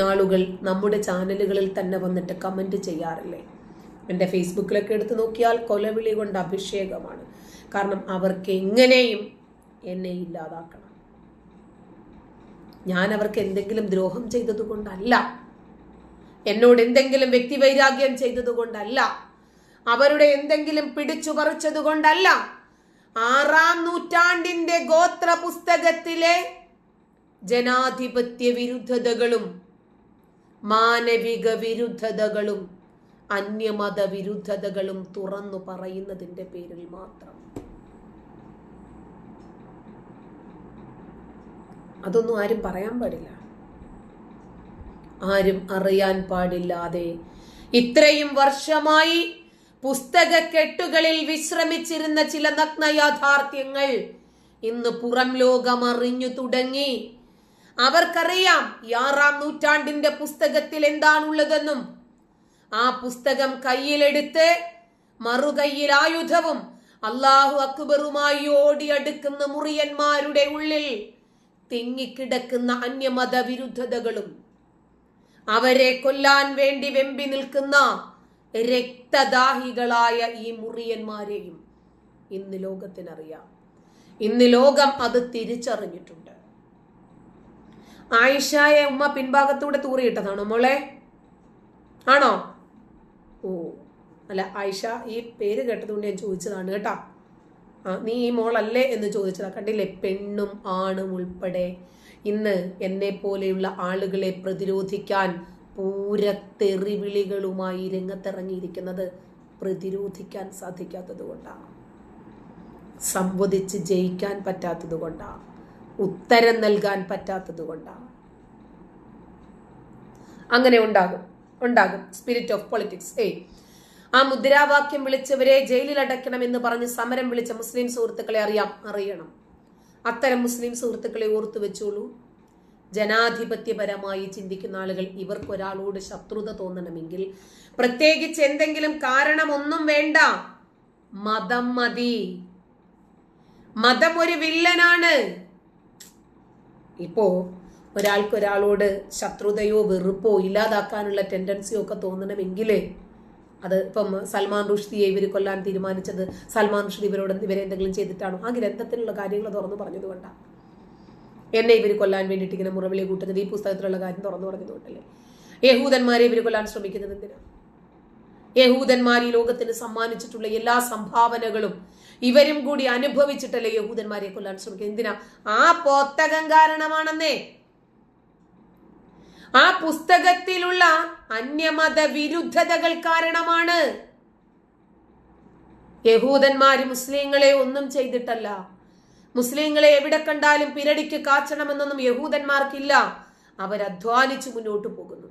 ആളുകൾ നമ്മുടെ ചാനലുകളിൽ തന്നെ വന്നിട്ട് കമന്റ് ചെയ്യാറില്ലേ? എന്റെ ഫേസ്ബുക്കിലൊക്കെ എടുത്തു നോക്കിയാൽ കൊലവിളി കൊണ്ട് അഭിഷേകമാണ്. കാരണം അവർക്ക് എങ്ങനെയും എന്നെ ഇല്ലാതാക്കണം. ഞാൻ അവർക്ക് എന്തെങ്കിലും ദ്രോഹം ചെയ്തതുകൊണ്ടല്ല. എന്നോട് എന്തെങ്കിലും വ്യക്തിവൈരാഗ്യം ചെയ്തതുകൊണ്ടല്ല. അവരുടെ എന്തെങ്കിലും പിടിച്ചു പറിച്ചതുകൊണ്ടല്ല ആറാം നൂറ്റാണ്ടിന്റെ ഗോത്ര പുസ്തകത്തിലെ ജനാധിപത്യ വിരുദ്ധതകളും മാനവിക വിരുദ്ധതകളും അന്യമത വിരുദ്ധതകളും തുറന്നു പറയുന്നതിന്റെ പേരിൽ മാത്രം. അതൊന്നും ആരും പറയാൻ പാടില്ല. ആരും അറിയാൻ പാടില്ലാതെ ഇത്രയും വർഷമായി പുസ്തക കെട്ടുകളിൽ വിശ്രമിച്ചിരുന്ന ചില നഗ്ന യാഥാർത്ഥ്യങ്ങൾ ഇന്ന് പുറം ലോകം അറിഞ്ഞു തുടങ്ങി. അവർക്കറിയാം ഈ ആറാം നൂറ്റാണ്ടിന്റെ പുസ്തകത്തിൽ എന്താണുള്ളതെന്നും. ആ പുസ്തകം കയ്യിലെടുത്ത് മറുകൈയിൽ ആയുധവും അള്ളാഹു അക്ബറുമായി ഓടിയടുക്കുന്ന മുറിയന്മാരുടെ ഉള്ളിൽ തിങ്ങിക്കിടക്കുന്ന അന്യമത വിരുദ്ധതകളും അവരെ കൊല്ലാൻ വേണ്ടി വെമ്പി നിൽക്കുന്ന രക്തദാഹികളായ ഈ മുറിയന്മാരെയും ഇന്ന് ലോകത്തിനറിയാം. ഇന്ന് ലോകം അത് തിരിച്ചറിഞ്ഞിട്ടുണ്ട്. ആയിഷയെ ഉമ്മ പിൻഭാഗത്തൂടെ തൂറിയിട്ടതാണോ മോളെ? ആണോ? ഓ അല്ല ആയിഷ ഈ പേര് കേട്ടതുകൊണ്ട് ഞാൻ ചോദിച്ചതാണ് കേട്ടാ. ആ നീ ഈ മോളല്ലേ എന്ന് ചോദിച്ചതാ. കണ്ടില്ലേ? പെണ്ണും ആണും ഉൾപ്പെടെ ഇന്ന് എന്നെ പോലെയുള്ള ആളുകളെ പ്രതിരോധിക്കാൻ പൂരത്തെറിവിളികളുമായി രംഗത്തിറങ്ങിയിരിക്കുന്നത് പ്രതിരോധിക്കാൻ സാധിക്കാത്തത് കൊണ്ടാണ് സംവദിച്ച് ജയിക്കാൻ പറ്റാത്തത് കൊണ്ടാണ് ഉത്തരം നൽകാൻ പറ്റാത്തത് കൊണ്ടാണ്. അങ്ങനെ ഉണ്ടാകും. ഉണ്ടാകും. സ്പിരിറ്റ് ഓഫ് പൊളിറ്റിക്സ് ഏ ആ മുദ്രാവാക്യം വിളിച്ചവരെ ജയിലിൽ അടയ്ക്കണമെന്ന് പറഞ്ഞ് സമരം വിളിച്ച മുസ്ലിം സുഹൃത്തുക്കളെ അറിയാം. അറിയണം. അത്തരം മുസ്ലിം സുഹൃത്തുക്കളെ ഓർത്തു വെച്ചോളൂ. ജനാധിപത്യപരമായി ചിന്തിക്കുന്ന ആളുകൾ ഇവർക്കൊരാളോട് ശത്രുത തോന്നണമെങ്കിൽ പ്രത്യേകിച്ച് എന്തെങ്കിലും കാരണമൊന്നും വേണ്ട. മതം മതി. മതം ഒരു വില്ലനാണ്. ഇപ്പോ ഒരാൾക്കൊരാളോട് ശത്രുതയോ വെറുപ്പോ ഇല്ലാതാക്കാനുള്ള ടെൻഡൻസിയോ ഒക്കെ തോന്നണമെങ്കിൽ അത് ഇപ്പം സൽമാൻ റുഷ്ദിയെ ഇവർ കൊല്ലാൻ തീരുമാനിച്ചത് സൽമാൻ റുഷ്ദി ഇവരോട് ഇവരെ എന്തെങ്കിലും ചെയ്തിട്ടാണോ? ആ ഗ്രന്ഥത്തിലുള്ള കാര്യങ്ങൾ തുറന്നു പറഞ്ഞതുകൊണ്ടാണ് എന്നെ ഇവർ കൊല്ലാൻ വേണ്ടിയിട്ട് ഇങ്ങനെ മുറവിളി കൂട്ടുന്നത് ഈ പുസ്തകത്തിലുള്ള കാര്യം തുറന്നു പറഞ്ഞതുകൊണ്ടല്ലേ യഹൂദന്മാരെ ഇവർ കൊല്ലാൻ ശ്രമിക്കുന്നത് എന്തിനാ? യഹൂദന്മാർ ഈ ലോകത്തിന് സമ്മാനിച്ചിട്ടുള്ള എല്ലാ സംഭാവനകളും ഇവരും കൂടി അനുഭവിച്ചിട്ടല്ലേ യഹൂദന്മാരെ കൊല്ലാൻ ശ്രമിക്കുന്നത്? എന്തിനാ? ആ പോത്തകം കാരണമാണെന്നേ. ആ പുസ്തകത്തിലുള്ള അന്യമത വിരുദ്ധതകൾ കാരണമാണ്. യഹൂദന്മാര് മുസ്ലിങ്ങളെ ഒന്നും ചെയ്തിട്ടല്ല. മുസ്ലിങ്ങളെ എവിടെ കണ്ടാലും പിരടിക്ക് കാച്ചണമെന്നൊന്നും യഹൂദന്മാർക്കില്ല. അവർ അവരധ്വാനിച്ച് മുന്നോട്ട് പോകുന്നു.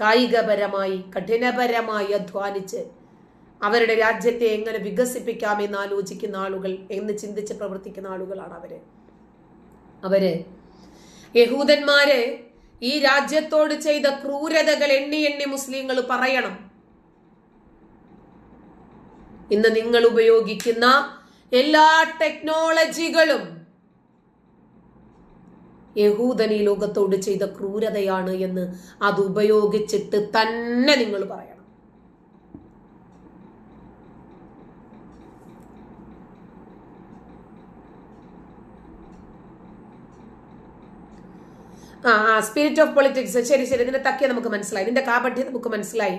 കായികപരമായി കഠിനപരമായി അധ്വാനിച്ച് അവരുടെ രാജ്യത്തെ എങ്ങനെ വികസിപ്പിക്കാമെന്ന് ആലോചിക്കുന്ന ആളുകൾ എന്ന് ചിന്തിച്ച് പ്രവർത്തിക്കുന്ന ആളുകളാണ് അവർ. അവർ യഹൂദന്മാര് ഈ രാജ്യത്തോട് ചെയ്ത ക്രൂരതകൾ എണ്ണി എണ്ണി മുസ്ലിങ്ങൾ പറയണം. ഇന്ന് നിങ്ങൾ ഉപയോഗിക്കുന്ന എല്ലാ ടെക്നോളജികളും യഹൂദൻ ഈ ലോകത്തോട് ചെയ്ത ക്രൂരതയാണ് എന്ന് അത് ഉപയോഗിച്ചിട്ട് തന്നെ നിങ്ങൾ പറയണം. ആ ആ സ്പിരിറ്റ് ഓഫ് പൊളിറ്റിക്സ് ശരി ശരി ഇതിന്റെ തക്കിയ നമുക്ക് മനസ്സിലായി. ഇതിന്റെ കാപഠ്യം നമുക്ക് മനസ്സിലായി.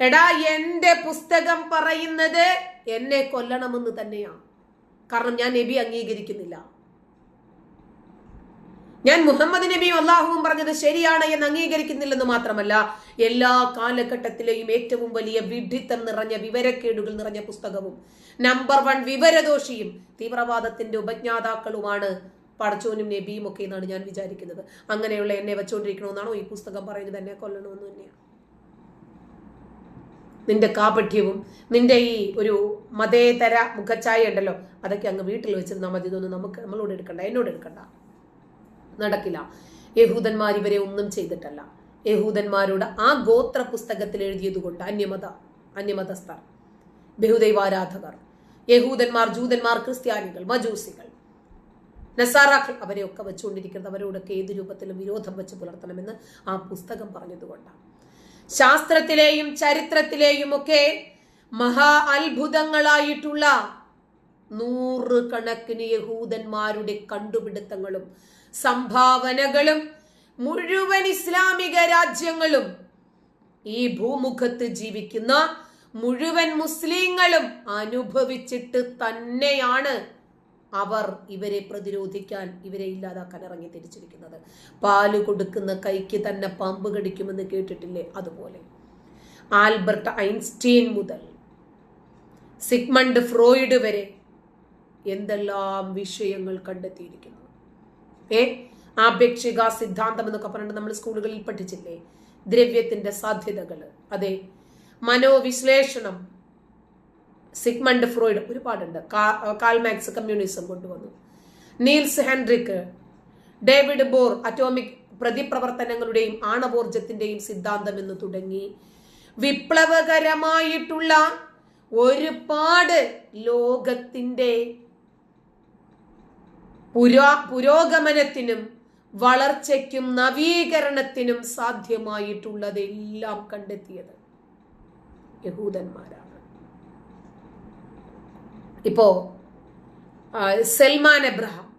എടാ എന്റെ പുസ്തകം പറയുന്നത് എന്നെ കൊല്ലണമെന്ന് തന്നെയാണ് കാരണം ഞാൻ നബി അംഗീകരിക്കുന്നില്ല. ഞാൻ മുഹമ്മദ് നബിയും അള്ളാഹുവും പറഞ്ഞത് ശരിയാണ് എന്ന് അംഗീകരിക്കുന്നില്ലെന്ന് മാത്രമല്ല എല്ലാ കാലഘട്ടത്തിലെയും ഏറ്റവും വലിയ വിഡിത്തം നിറഞ്ഞ വിവരക്കേടുകൾ നിറഞ്ഞ പുസ്തകവും. നമ്പർ വൺ വിവരദോഷിയും തീവ്രവാദത്തിന്റെ ഉപജ്ഞാതാക്കളുമാണ് പടച്ചോനും നബിയും ഒക്കെ എന്നാണ് ഞാൻ വിചാരിക്കുന്നത്. അങ്ങനെയുള്ള എന്നെ വെച്ചുകൊണ്ടിരിക്കണമെന്നാണോ ഈ പുസ്തകം പറയുന്നത്? എന്നെ കൊല്ലണമെന്ന് തന്നെയാണ് നിന്റെ കാപഠ്യവും നിന്റെ ഈ ഒരു മതേതര മുഖച്ഛായ ഉണ്ടല്ലോ അതൊക്കെ അങ്ങ് വീട്ടിൽ വെച്ചിരുന്നാൽ മതി. ഇതൊന്നും നമുക്ക് നമ്മളോട് എടുക്കണ്ട എന്നോട് എടുക്കണ്ട. നടക്കില്ല. യഹൂദന്മാർ ഇവരെ ഒന്നും ചെയ്തിട്ടല്ല. യഹൂദന്മാരോട് ആ ഗോത്ര പുസ്തകത്തിൽ എഴുതിയതുകൊണ്ട് അന്യമത അന്യമതസ്ഥർ ബഹുദൈവാരാധകർ യഹൂദന്മാർ ജൂതന്മാർ ക്രിസ്ത്യാനികൾ മജൂസികൾ നസാറാക്കൾ അവരെയൊക്കെ വെച്ചുകൊണ്ടിരിക്കുന്നത് അവരോടൊക്കെ ഏത് രൂപത്തിലും വിരോധം വെച്ച് പുലർത്തണമെന്ന് ആ പുസ്തകം പറഞ്ഞതുകൊണ്ടാണ്. ശാസ്ത്രത്തിലെയും ചരിത്രത്തിലെയും ഒക്കെ മഹാ അത്ഭുതങ്ങളായിട്ടുള്ള നൂറുകണക്കിന് യഹൂദന്മാരുടെ കണ്ടുപിടുത്തങ്ങളും സംഭാവനകളും മുഴുവൻ ഇസ്ലാമിക രാജ്യങ്ങളും ഈ ഭൂമുഖത്ത് ജീവിക്കുന്ന മുഴുവൻ മുസ്ലിങ്ങളും അനുഭവിച്ചിട്ട് തന്നെയാണ് അവർ ഇവരെ പ്രതിരോധിക്കാൻ ഇവരെ ഇല്ലാതാക്കാൻ ഇറങ്ങി തിരിച്ചിരിക്കുന്നത്. പാൽ കൊടുക്കുന്ന കൈക്ക് തന്നെ പാമ്പ് കടിക്കുമെന്ന് കേട്ടിട്ടില്ലേ? അതുപോലെ. ആൽബർട്ട് ഐൻസ്റ്റീൻ മുതൽ സിഗ്മണ്ട് ഫ്രോയിഡ് വരെ എന്തെല്ലാം വിഷയങ്ങൾ കണ്ടെത്തിയിരിക്കുന്നു. ഏ? ആപേക്ഷിക സിദ്ധാന്തം എന്നൊക്കെ പറഞ്ഞിട്ട് നമ്മൾ സ്കൂളുകളിൽ പഠിച്ചില്ലേ? ദ്രവ്യത്തിന്റെ സാധ്യതകൾ അതെ. മനോവിശ്ലേഷണം. സിഗ്മണ്ട് ഫ്രോയിഡ് ഒരുപാടുണ്ട്. കാൽമാക്സ് കമ്മ്യൂണിസം കൊണ്ടുവന്നു. Niels Henrik David Bohr atomic പ്രതിപ്രവർത്തനങ്ങളുടെയും ആണവോർജത്തിന്റെയും സിദ്ധാന്തം എന്ന് തുടങ്ങി. വിപ്ലവകരമായിട്ടുള്ള ഒരുപാട് ലോകത്തിന്റെ പുരാ പുരോഗമനത്തിനും വളർച്ചയ്ക്കും നവീകരണത്തിനും സാധ്യമായിട്ടുള്ളതെല്ലാം കണ്ടെത്തിയത് യഹൂദന്മാരാണ്. ഇപ്പോ Selman Abraham.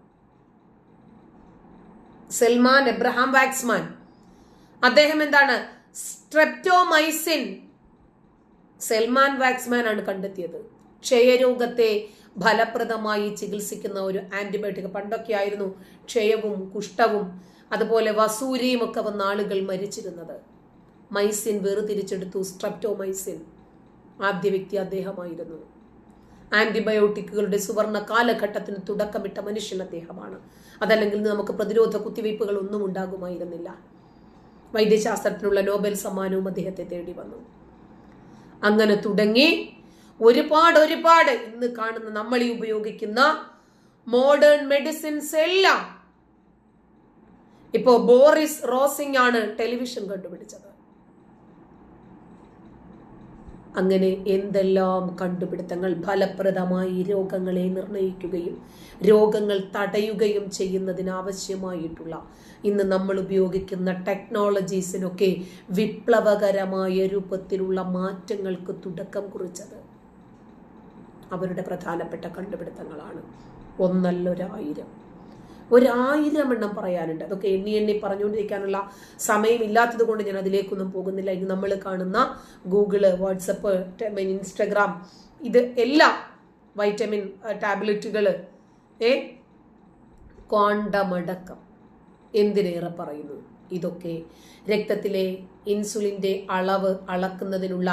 Selman Abraham Waksman. അദ്ദേഹം എന്താണ്? സ്ട്രെപ്റ്റോമൈസിൻ സൽമാൻ വാക്സ്മാൻ ആണ് കണ്ടെത്തിയത്. ക്ഷയരോഗത്തെ ഫലപ്രദമായി ചികിത്സിക്കുന്ന ഒരു ആന്റിബയോട്ടിക് പണ്ടൊക്കെ ആയിരുന്നു ക്ഷയവും കുഷ്ഠവും അതുപോലെ വസൂരിയും ഒക്കെ വന്ന ആളുകൾ മരിച്ചിരുന്നത്. മൈസിൻ വേർതിരിച്ചെടുത്തു സ്ട്രെപ്റ്റോമൈസിൻ ആദ്യ വ്യക്തി അദ്ദേഹമായിരുന്നു. ആന്റിബയോട്ടിക്കുകളുടെ സുവർണ കാലഘട്ടത്തിന് തുടക്കമിട്ട മനുഷ്യൻ അദ്ദേഹമാണ്. അതല്ലെങ്കിൽ നമുക്ക് പ്രതിരോധ കുത്തിവയ്പ്പുകൾ ഒന്നും ഉണ്ടാകുമായിരുന്നില്ല. വൈദ്യശാസ്ത്രത്തിനുള്ള നോബൽ സമ്മാനവും അദ്ദേഹത്തെ തേടി വന്നു. അങ്ങനെ തുടങ്ങി ഒരുപാട് ഒരുപാട് ഇന്ന് കാണുന്ന നമ്മൾ ഈ ഉപയോഗിക്കുന്ന മോഡേൺ മെഡിസിൻസ് എല്ലാം. ഇപ്പോ ബോറിസ് റോസിംഗ് ആണ് ടെലിവിഷൻ കണ്ടുപിടിച്ചത്. അങ്ങനെ എന്തെല്ലാം കണ്ടുപിടുത്തങ്ങൾ ഫലപ്രദമായി രോഗങ്ങളെ നിർണയിക്കുകയും രോഗങ്ങൾ തടയുകയും ചെയ്യുന്നതിനാവശ്യമായിട്ടുള്ള ഇന്ന് നമ്മൾ ഉപയോഗിക്കുന്ന ടെക്നോളജീസിനൊക്കെ വിപ്ലവകരമായ രൂപത്തിലുള്ള മാറ്റങ്ങൾക്ക് തുടക്കം കുറിച്ചത് അവരുടെ പ്രധാനപ്പെട്ട കണ്ടുപിടുത്തങ്ങളാണ്. ഒന്നല്ല ഒരായിരം എണ്ണം പറയാനുണ്ട്. അതൊക്കെ എണ്ണി എണ്ണി പറഞ്ഞുകൊണ്ടിരിക്കാനുള്ള സമയമില്ലാത്തത് കൊണ്ട് ഞാൻ അതിലേക്കൊന്നും പോകുന്നില്ല. ഇന്ന് നമ്മൾ കാണുന്ന ഗൂഗിൾ വാട്സപ്പ് ഇൻസ്റ്റഗ്രാം ഇത് എല്ലാ വൈറ്റമിൻ ടാബ്ലറ്റുകൾ ഏ? ക്വാണ്ടമടക്കം എന്തിനേറെ പറയുന്നു? ഇതൊക്കെ രക്തത്തിലെ ഇൻസുലിന്റെ അളവ് അളക്കുന്നതിനുള്ള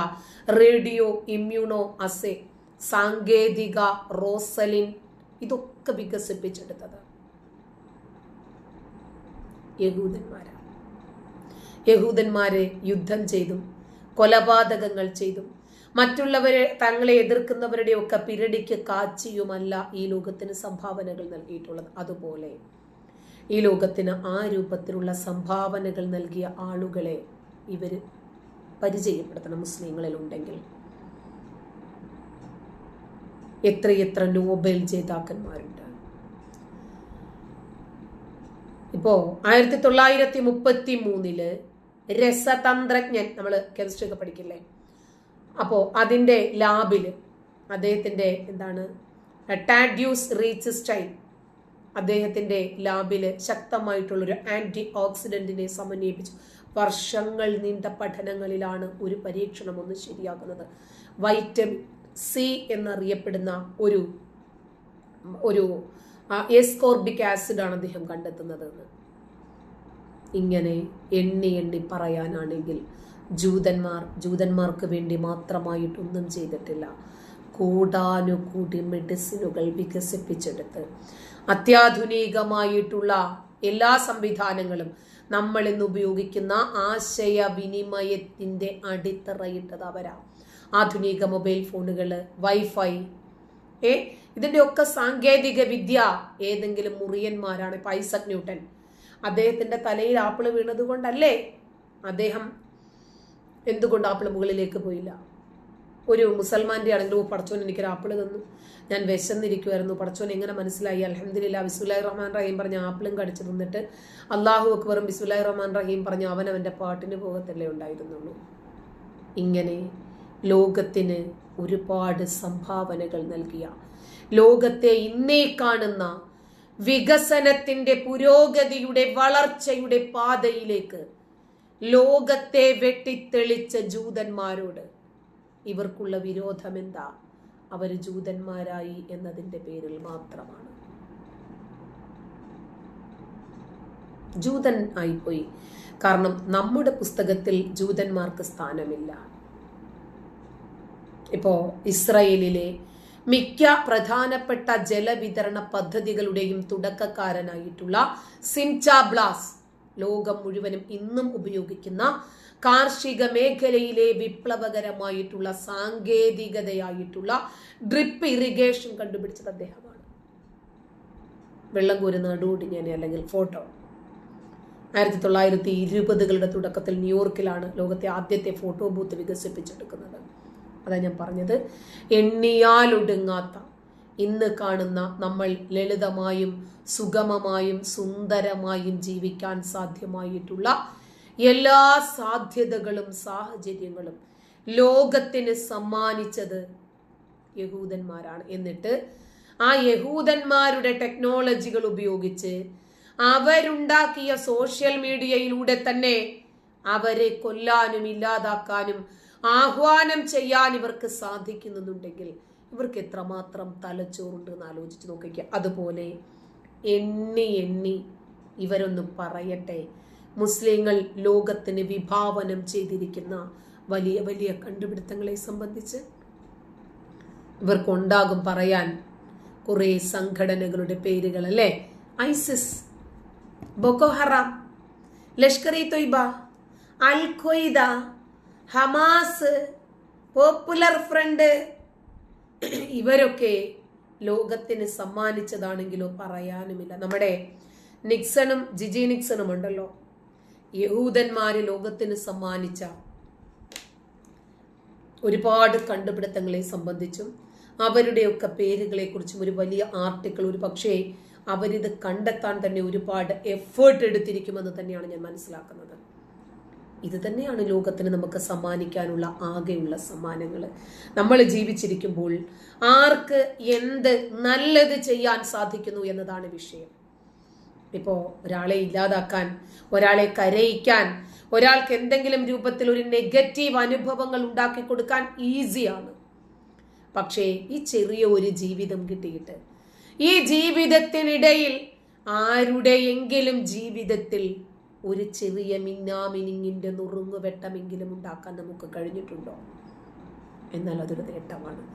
റേഡിയോ ഇമ്മ്യൂണോ അസെ സാങ്കേതിക റോസലിൻ ഇതൊക്കെ വികസിപ്പിച്ചെടുത്തത്. യഹൂദന്മാരാണ് യഹൂദന്മാരെ യുദ്ധം ചെയ്തും കൊലപാതകങ്ങൾ ചെയ്തും മറ്റുള്ളവരെ തങ്ങളെ എതിർക്കുന്നവരുടെയൊക്കെ പിരടിക്ക് കാച്ചിയുമല്ല ഈ ലോകത്തിന് സംഭാവനകൾ നൽകിയിട്ടുള്ളത്. അതുപോലെ ഈ ലോകത്തിന് ആ രൂപത്തിലുള്ള സംഭാവനകൾ നൽകിയ ആളുകളെ ഇവർ പരിചയപ്പെടുത്തണം മുസ്ലിങ്ങളിൽ ഉണ്ടെങ്കിൽ. എത്രയെത്ര നോബൽ ജേതാക്കന്മാരുണ്ട്. ഇപ്പോ ആയിരത്തി തൊള്ളായിരത്തി മുപ്പത്തി മൂന്നിൽ രസതന്ത്രജ്ഞൻ നമ്മൾ കെമിസ്ട്രി ഒക്കെ പഠിക്കില്ലേ? അപ്പോ അതിന്റെ ലാബിൽ അദ്ദേഹത്തിന്റെ എന്താണ്? ടാഡ്യൂസ് റീച്ച് അദ്ദേഹത്തിന്റെ അദ്ദേഹത്തിന്റെ ലാബിൽ ശക്തമായിട്ടുള്ളൊരു ആന്റി ഓക്സിഡന്റിനെ സമന്വയിപ്പിച്ചു. വർഷങ്ങൾ നീണ്ട പഠനങ്ങളിലാണ് ഒരു പരീക്ഷണം ഒന്ന് ശരിയാക്കുന്നത് വൈറ്റമിൻ സി എന്നറിയപ്പെടുന്ന ഒരു ഒരു എസ്കോർബിക് ആസിഡ് ആണ് അദ്ദേഹം കണ്ടെത്തുന്നതെന്ന്. ഇങ്ങനെ എണ്ണി എണ്ണി പറയാനാണെങ്കിൽ ജൂതന്മാർ ജൂതന്മാർക്ക് വേണ്ടി മാത്രമായിട്ടൊന്നും ചെയ്തിട്ടില്ല. കൂടാനുകൂടി മെഡിസിനുകൾ വികസിപ്പിച്ചെടുത്ത് അത്യാധുനികമായിട്ടുള്ള എല്ലാ സംവിധാനങ്ങളും നമ്മൾ ഇന്ന് ഉപയോഗിക്കുന്ന ആശയവിനിമയത്തിന്റെ അടിത്തറയിട്ടത് അവരാ ആധുനിക മൊബൈൽ ഫോണുകൾ വൈഫൈ ഏ? ഇതിന്റെ ഒക്കെ സാങ്കേതിക വിദ്യ ഏതെങ്കിലും മുറിയന്മാരാണ് പൈസക് ന്യൂട്ടൻ. അദ്ദേഹത്തിന്റെ തലയിൽ ആപ്പിൾ വീണത് കൊണ്ടല്ലേ അദ്ദേഹം എന്തുകൊണ്ട് ആപ്പിൾ മുകളിലേക്ക് പോയില്ല? ഒരു മുസൽമാന്റെ ആണെങ്കിലും "ഓ, പടച്ചോൻ എനിക്കൊരു ആപ്പിൾ തന്നു. ഞാൻ വിശന്നിരിക്കുമായിരുന്നു പടച്ചോൻ എങ്ങനെ മനസ്സിലായി? അലഹദില്ല ബിസ്മുല്ലാഹി റഹ്മാൻ റഹീം പറഞ്ഞ ആപ്പിളും കടിച്ചു തിന്നിട്ട് അള്ളാഹു അക്ബറും ബിസ്മുല്ലാഹി റഹ്മാൻ റഹീം പറഞ്ഞ അവൻ അവന്റെ പാട്ടിന് പോകത്തല്ലേ ഉണ്ടായിരുന്നുള്ളൂ. ഇങ്ങനെ ലോകത്തിന് ഒരുപാട് സംഭാവനകൾ നൽകിയ ലോകത്തെ ഇന്നേ കാണുന്ന വികസനത്തിന്റെ പുരോഗതിയുടെ വളർച്ചയുടെ പാതയിലേക്ക് ലോകത്തെ വെട്ടിത്തെളിച്ച ജൂതന്മാരോട് ഇവർക്കുള്ള വിരോധം എന്താ? അവർ ജൂതന്മാരായി എന്നതിന്റെ പേരിൽ മാത്രമാണ്. ജൂതൻ ആയിപ്പോയി. കാരണം നമ്മുടെ പുസ്തകത്തിൽ ജൂതന്മാർക്ക് സ്ഥാനമില്ല. ഇപ്പോ ഇസ്രയേലിലെ മിക്ക പ്രധാനപ്പെട്ട ജലവിതരണ പദ്ധതികളുടെയും തുടക്കക്കാരനായിട്ടുള്ള സിൻചാബ്ലാസ് ലോകം മുഴുവനും ഇന്നും ഉപയോഗിക്കുന്ന കാർഷിക മേഖലയിലെ വിപ്ലവകരമായിട്ടുള്ള സാങ്കേതികതയായിട്ടുള്ള ഡ്രിപ്പ് ഇറിഗേഷൻ കണ്ടുപിടിച്ചത് അദ്ദേഹമാണ്. വെള്ളം കോരുന്ന അല്ലെങ്കിൽ ഫോട്ടോ. ആയിരത്തി തൊള്ളായിരത്തി ഇരുപതുകളുടെ തുടക്കത്തിൽ ന്യൂയോർക്കിലാണ് ലോകത്തെ ആദ്യത്തെ ഫോട്ടോ ബൂത്ത് വികസിപ്പിച്ചെടുക്കുന്നത്. അതാ ഞാൻ പറഞ്ഞത്. എണ്ണിയാലൊടുങ്ങാത്ത ഇന്ന് കാണുന്ന നമ്മൾ ലളിതമായും സുഗമമായും സുന്ദരമായും ജീവിക്കാൻ സാധ്യമായിട്ടുള്ള എല്ലാ സാധ്യതകളും സാഹചര്യങ്ങളും ലോകത്തിന് സമ്മാനിച്ചത് യഹൂദന്മാരാണ്. എന്നിട്ട് ആ യഹൂദന്മാരുടെ ടെക്നോളജികൾ ഉപയോഗിച്ച് അവരുണ്ടാക്കിയ സോഷ്യൽ മീഡിയയിലൂടെ തന്നെ അവരെ കൊല്ലാനും ഇല്ലാതാക്കാനും ആഹ്വാനം ചെയ്യാൻ ഇവർക്ക് സാധിക്കുന്നുണ്ടെങ്കിൽ ഇവർക്ക് എത്രമാത്രം തലച്ചോറുണ്ട് എന്ന് ആലോചിച്ച് നോക്കിക്കുക അതുപോലെ എണ്ണി എണ്ണി ഇവരൊന്ന് പറയട്ടെ. മുസ്ലിങ്ങൾ ലോകത്തിന് വിഭാവനം ചെയ്തിരിക്കുന്ന വലിയ വലിയ കണ്ടുപിടുത്തങ്ങളെ സംബന്ധിച്ച് ഇവർക്കുണ്ടാകും പറയാൻ കുറേ സംഘടനകളുടെ പേരുകൾ അല്ലേ? ISIS Boko Haram Lashkar e Taiba al Qaeda Hamas Popular Front ഇവരൊക്കെ ലോകത്തിന് സമ്മാനിച്ചതാണെങ്കിലോ പറയാനുമില്ല. നമ്മുടെ നിക്സണും ജിജി നിക്സണും ഉണ്ടല്ലോ. യഹൂദന്മാര് ലോകത്തിന് സമ്മാനിച്ച ഒരുപാട് കണ്ടുപിടുത്തങ്ങളെ സംബന്ധിച്ചും അവരുടെയൊക്കെ പേരുകളെ കുറിച്ചും ഒരു വലിയ ആർട്ടിക്കിൾ ഒരു പക്ഷേ അവരിത് കണ്ടെത്താൻ തന്നെ ഒരുപാട് എഫേർട്ട് എടുത്തിരിക്കുമെന്ന് തന്നെയാണ് ഞാൻ മനസ്സിലാക്കുന്നത്. ഇത് തന്നെയാണ് ലോകത്തിന് നമുക്ക് സമ്മാനിക്കാനുള്ള ആകെയുള്ള സമ്മാനങ്ങൾ. നമ്മൾ ജീവിച്ചിരിക്കുമ്പോൾ ആർക്ക് എന്ത് നല്ലത് ചെയ്യാൻ സാധിക്കുന്നു എന്നതാണ് വിഷയം. ഇപ്പോ ഒരാളെ ഇല്ലാതാക്കാൻ ഒരാളെ കരയിക്കാൻ ഒരാൾക്ക് എന്തെങ്കിലും രൂപത്തിൽ ഒരു നെഗറ്റീവ് അനുഭവങ്ങൾ ഉണ്ടാക്കി കൊടുക്കാൻ ഈസിയാണ്. പക്ഷേ ഈ ചെറിയ ഒരു ജീവിതം കിട്ടിയിട്ട് ഈ ജീവിതത്തിനിടയിൽ ആരുടെയെങ്കിലും ജീവിതത്തിൽ ഒരു ചെറിയ മിന്നാമിനിങ്ങിന്റെ നുറുങ്ങുവെട്ടമെങ്കിലും ഉണ്ടാക്കാൻ നമുക്ക് കഴിഞ്ഞിട്ടുണ്ടോ? എന്നാൽ അതൊരു നേട്ടമാണ്.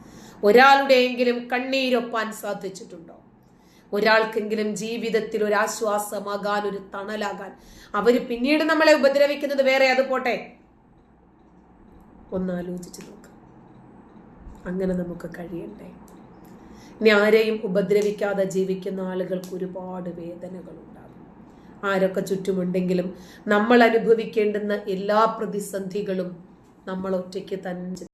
ഒരാളുടെയെങ്കിലും കണ്ണീരൊപ്പാൻ സാധിച്ചിട്ടുണ്ടോ? ഒരാൾക്കെങ്കിലും ജീവിതത്തിൽ ഒരു ആശ്വാസമാകാൻ ഒരു തണലാകാൻ അവർ പിന്നീട് നമ്മളെ ഉപദ്രവിക്കുന്നത് വേറെ അത് പോട്ടെ? ഒന്നാലോചിച്ച് നോക്ക്. അങ്ങനെ നമുക്ക് കഴിയണ്ടേ? ഇനി ആരെയും ഉപദ്രവിക്കാതെ ജീവിക്കുന്ന ആളുകൾക്ക് ഒരുപാട് വേദനകൾ ഉണ്ടാകും ആരൊക്കെ ചുറ്റുമുണ്ടെങ്കിലും നമ്മൾ അനുഭവിക്കേണ്ടുന്ന എല്ലാ പ്രതിസന്ധികളും നമ്മൾ ഒറ്റയ്ക്ക് തന്നെ